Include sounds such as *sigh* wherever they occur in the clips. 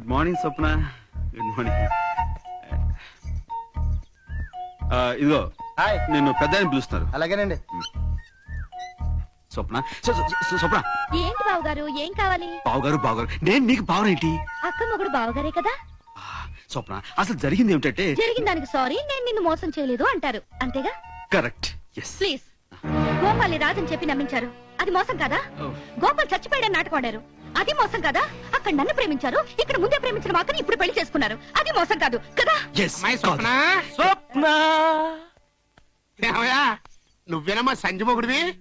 Good morning Swapna good morning ఇదిగో hi నిన్ను పెద్ద ఆయన పిలుస్తున్నారు. అలాగేనండి. స్వప్న స్వ- స్వ- స్వ- స్వప్న ఏంటి బావగారు? ఏం కావాలి? బావగారు బావగారు. నేను నీకు బావనేంటి? అక్క మొగుడు బావగారే కదా? ఆ, స్వప్న అసలు జరిగింది ఏమిటంటే జరిగిన దానికి సారీ నేను నిన్ను మోసం చేయలేదు అంటారు. అంతేగా? కరెక్ట్ ఎస్ ప్లీజ్ గోపాలి రాజని చెప్పి నమ్మించారు. అది మోసం కదా? గోపాల్ చచ్చిపోయాడని నాటకం ఆడారు అది మోసం కదా? అక్కడ నన్ను ప్రేమించారు. ఇక్కడ ముందే ప్రేమించిన మాకని ఇప్పుడు పెళ్ళి చేసుకున్నారు. అది మోసం కాదు కదా? మై స్వప్న? స్వప్న! ఏమయ్యా నువ్వేనమ్మా సంజమొగుడివి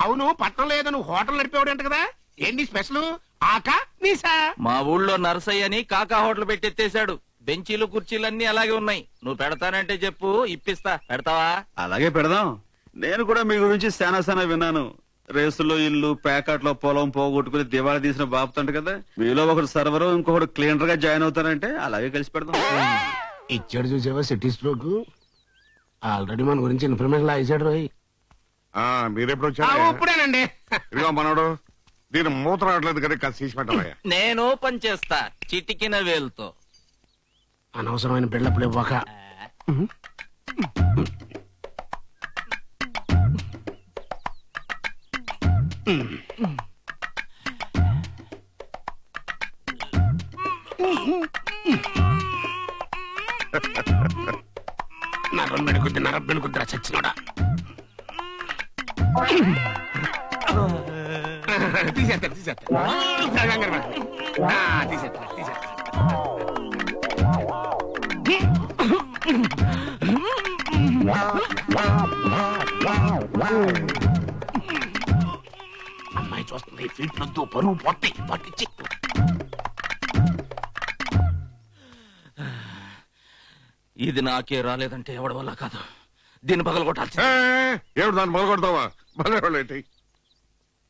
అవును పట్నం లేదా నువ్వు హోటల్ నడిపేవాడు కదా? ఏంటి స్పెషల్? ఆకా నీసా మా ఊళ్ళో నర్సయ్య అని కాకా హోటల్ పెట్టెత్తేశాడు బెంచీలు కుర్చీలన్నీ అలాగే ఉన్నాయి. నువ్వు పెడతానంటే చెప్పు ఇప్పిస్తా. పెడతావా? అలాగే పెడదాం. నేను కూడా మీ గురించి శానా శానా విన్నాను. రేసులో ఇల్లు ప్యాకెట్లో పొలం పోగొట్టుకుని దివాళా తీసిన బాపుతంట కదా? మీలో ఒకడు సర్వర్ ఇంకొకడు క్లీనర్గా జాయిన్ అవుతారంటే అలాగే కలిసి పెడదాం. ఇచ్చాడు చూసావా సిటీ స్ట్రోక్? ఆల్రెడీ మన గురించి ఇన్ఫర్మేషన్ ఇచ్చాడు రోయ్. ఆ మీరెప్పుడు వచ్చారు? ఇప్పుడేనండి. ఇదిగో మనోడు దీని మూత రావట్లేదు కదా కాస్త తీసి పెట్టవయ్యా. నేను ఓపెన్ చేస్తా చిటికిన వేలుతో. అనవసరమైన బిల్డప్లు ఇవ్వక. నరం మెడుకుద్ది నరం మెడుకుద్దిరా చచ్చినోడా. తీసేస్తారు తీసేస్తారు కంగారు పడకు. ఆ, తీసేస్తా తీసేస్తా అమ్మాయి చూస్తుంది ఫీట్ వద్దు పరువు పొట్టి పట్టించి. ఇది నాకే రాలేదంటే ఎవడి వల్ల కాదు. దీన్ని పగల కొట్టాల్సి ఏ, ఏమిటి దాన్ని మొదలుకొడతావా భలే వాళ్ళేంటి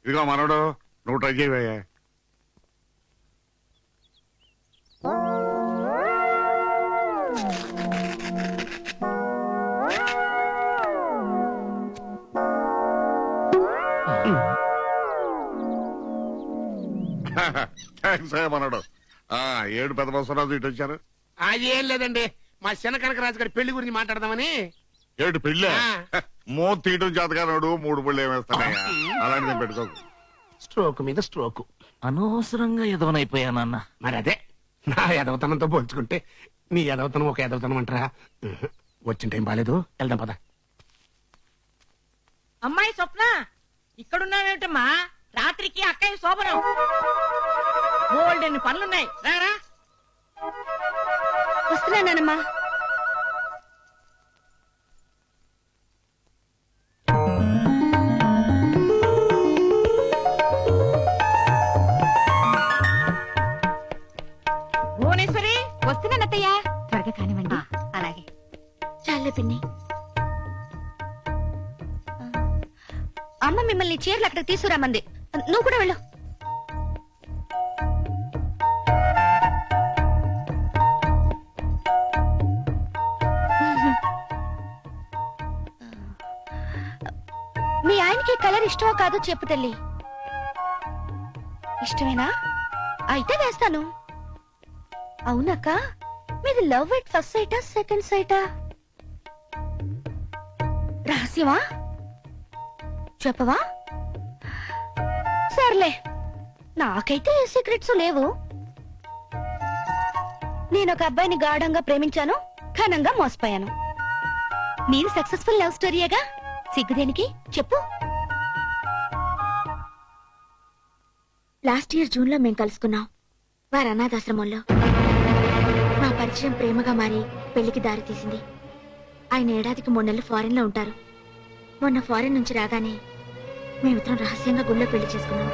ఇదిగో మనోడు నువ్వు ట్రై చేయవయ్యా. *laughs* థ్యాంక్స్ ఆ ఏడు పెద్ద బసవరాజు ఇటు వచ్చారు. అది ఏం లేదండి మా చిన్న కనకరాజు గారి పెళ్ళి గురించి మాట్లాడదామని. ఏడు *laughs* పెళ్ళి? ఆ. మూత తీయటం చేతగానాడు మూడు పళ్ళు ఏమేస్తానయ్యా *laughs* అలాంటిది ఏం పెట్టుకోకు. స్ట్రోక్ మీద స్ట్రోక్. అనవసరంగా ఎదవనైపోయానన్న మరి అదే నా ఎదవతనంతో పోల్చుకుంటే నీ ఎదవతనం ఒక ఎదవతనం అంటారా? ఉహు. వచ్చిన టైం బాగాలేదు వెళ్దాం పద. అమ్మాయి స్వప్న ఇక్కడున్నావేమిటమ్మా? రాత్రికి అక్కయ్య శోభనం. బోల్డెన్ని పనులున్నాయి. రారా. వస్తున్నానమ్మా భువనేశ్వరి. వస్తున్నానత్తయ్య త్వరగా కానివ్వండి. అలాగే. చాలే పిన్ని. అమ్మ మిమ్మల్ని చీరలు అక్కడ తీసుకురామంది. నువ్వు కూడా వెళ్ళు. మీ ఆయనకి కలర్ ఇష్టమో కాదో చెప్పు తల్లి. ఇష్టమేనా? అయితే వేస్తాను. అవునక్క మీది లవ్ ఎట్ ఫస్ట్ సైటా సెకండ్ సైటా? రహస్యమా? చెప్పవా? సర్లే. నాకైతే ఏ సీక్రెట్స్ లేవు. నేను ఒక అబ్బాయిని గాఢంగా ప్రేమించాను ఘనంగా మోసపోయాను. నేను సక్సెస్ఫుల్ లవ్ స్టోరీయేగా సిగ్గుదేనికి చెప్పు. లాస్ట్ ఇయర్ జూన్లో మేము కలుసుకున్నాం. వారి అనాథాశ్రమంలో. మా పరిచయం ప్రేమగా మారి పెళ్ళికి దారి తీసింది. ఆయన ఏడాదికి మూడు నెలలు ఫారెన్లో ఉంటారు. మొన్న ఫారెన్ నుంచి రాగానే మేమిద్దరం రహస్యంగా గుళ్ళో పెళ్ళి చేసుకున్నాం.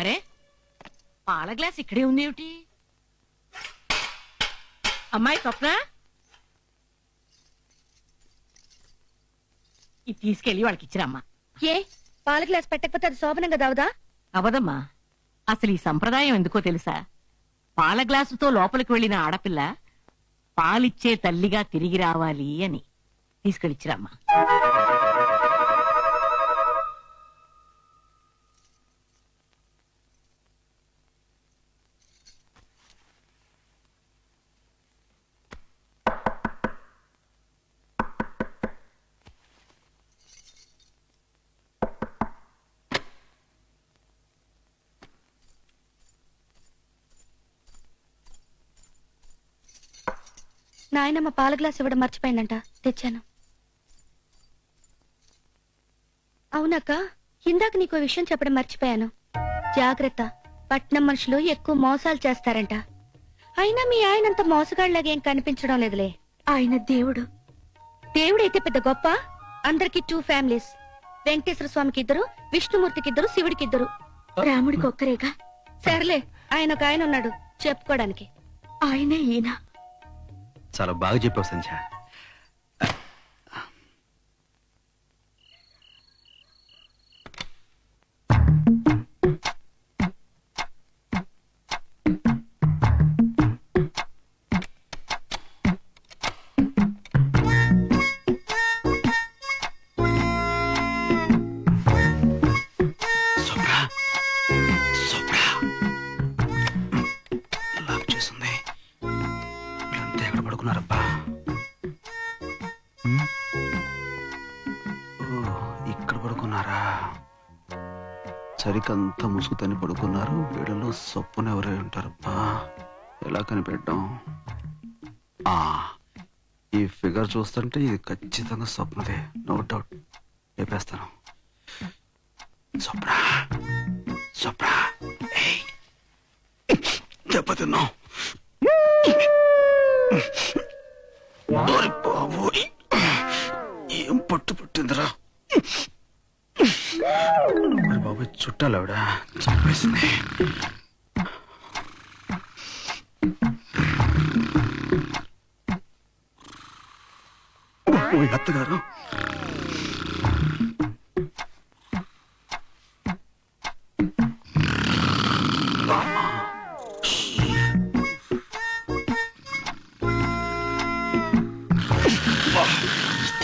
అరే పాల గ్లాస్ ఇక్కడే ఉంది ఏమిటి? అమ్మాయి స్వప్న? ఇది తీసుకెళ్ళి వాళ్ళకి ఇచ్చిరమ్మా. ఏ పాల గ్లాస్ పెట్టకపోతే అది శోభనంగా దావుదా? అవదమ్మా అసలు ఈ సంప్రదాయం ఎందుకో తెలుసా? పాల గ్లాసుతో లోపలికి వెళ్ళిన ఆడపిల్ల పాలిచ్చే తల్లిగా తిరిగి రావాలి అని తీసుకెళ్ళిచ్చిరమ్మా నాయనమ్మ పాల గ్లాస్ ఇవ్వడం మర్చిపోయిందంట. తెచ్చాను. అవునక్క ఇందాక నీకు విషయం చెప్పడం మర్చిపోయాను. జాగ్రత్త పట్నం మనుషులు ఎక్కువ మోసాలు చేస్తారంట. అయినా మీ ఆయనంత మోసగాళ్ళలాగేం కనిపించడం లేదులే. ఆయన దేవుడు. దేవుడైతే పెద్ద గొప్ప. అందరికి టూ ఫ్యామిలీస్ వెంకటేశ్వర స్వామికి ఇద్దరు విష్ణుమూర్తికి ఇద్దరు శివుడికి ఇద్దరు రాముడికి ఒక్కరేగా? సర్లే ఆయన ఒక ఆయన ఉన్నాడు. చెప్పుకోవడానికి. ఆయనే ఈయన. చాలా బాగా చెప్పావు సంధ్య. ఇక్కడ పడుకున్నారా? సరికంతా ముసుగుతని పడుకున్నారు. వీడలో సొప్పున ఎవరై ఉంటారబ్బా? ఎలా కనిపెట్టాం ఆ ఈ ఫిగర్ చూస్తుంటే ఇది ఖచ్చితంగా స్వప్నదే నో డౌట్ లేపేస్తాను. స్వప్న స్వప్న ఏయ్. చుట్టాలావిడ చంపేసింది. అత్తగారు.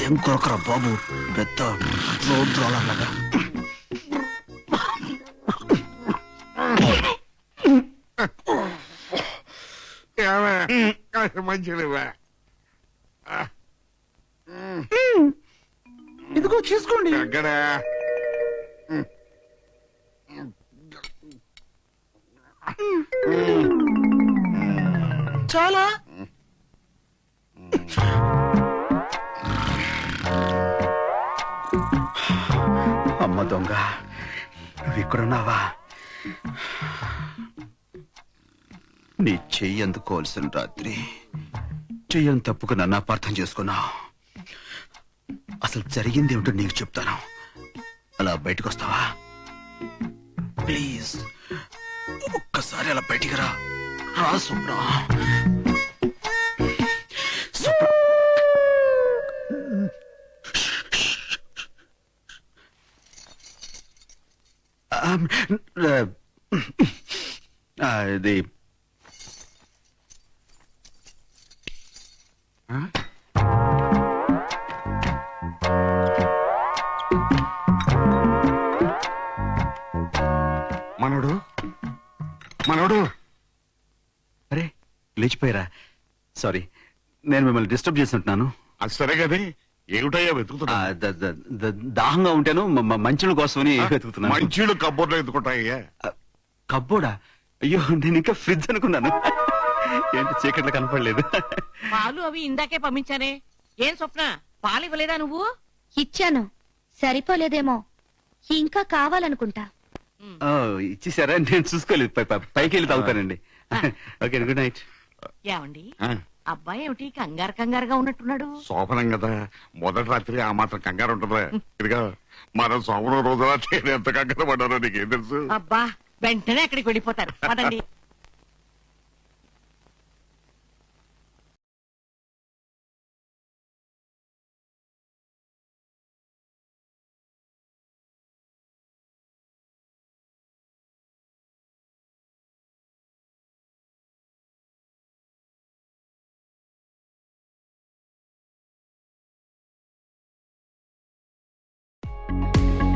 ఏం కొరకరా బాబు? పెద్ద రౌద్రాలలాగా. ఏమే? మంచిదివే ఇదిగో తీసుకోండి ఎక్కడ చాలా? అమ్మ దొంగ నువ్వు ఇక్కడున్నావా? నీ చెయ్యి అందుకోవాల్సిన రాత్రి. చెయ్యని తప్పుకు నన్ను అపార్థం చేసుకున్నావు అసలు జరిగింది ఏమిటో నీకు చెప్తాను. అలా బయటకు వస్తావా? ప్లీజ్ ఒక్కసారి అలా బయటికి రా. రా సుబ్రా అది లేచిపోయారా? సారీ నేను మిమ్మల్ని డిస్టర్బ్ చేసినట్టున్నాను. అది సరే కదే ఏమిటయ్యా ఆ, వెతుకుతున్నా ద- ద- ద- దాహంగా ఉంటాను మ- మ- మంచుల కోసమని వెతుకుతున్నాను. మంచీలు కబ్బోర్లో ఎత్తుకుంటాయ్యా కబ్బోడా అయ్యో నేను ఇంకా ఫ్రిడ్జ్ అనుకున్నాను. ఏంటి చీకట్లో కనపడలేదు. పాలు అవి ఇందాకే పంపించానే ఏం స్వప్న పాలు ఇవ్వలేదా నువ్వు? ఇచ్చాను. సరిపోలేదేమో. ఇంకా కావాలనుకుంటా. ఓ, ఇచ్చేసారా? నేను చూసుకోలేదు. పై- పై- పైకి వెళ్ళి తాగుతానండి ఓకే గుడ్ నైట్. ఏమండి? అబ్బాయి ఏమిటి కంగారు కంగారుగా ఉన్నట్టున్నాడు? శోభనం కదా. మొదటి రాత్రి ఆ మాత్రం కంగారు ఉంటుందా ఇదిగా మనం శోభనం రోజు రాత్రి ఎంత కంగారు పడ్డారో నీకేం తెలుసు? అబ్బా వెంటనే అక్కడికి వెళ్ళిపోతారు. పదండి. you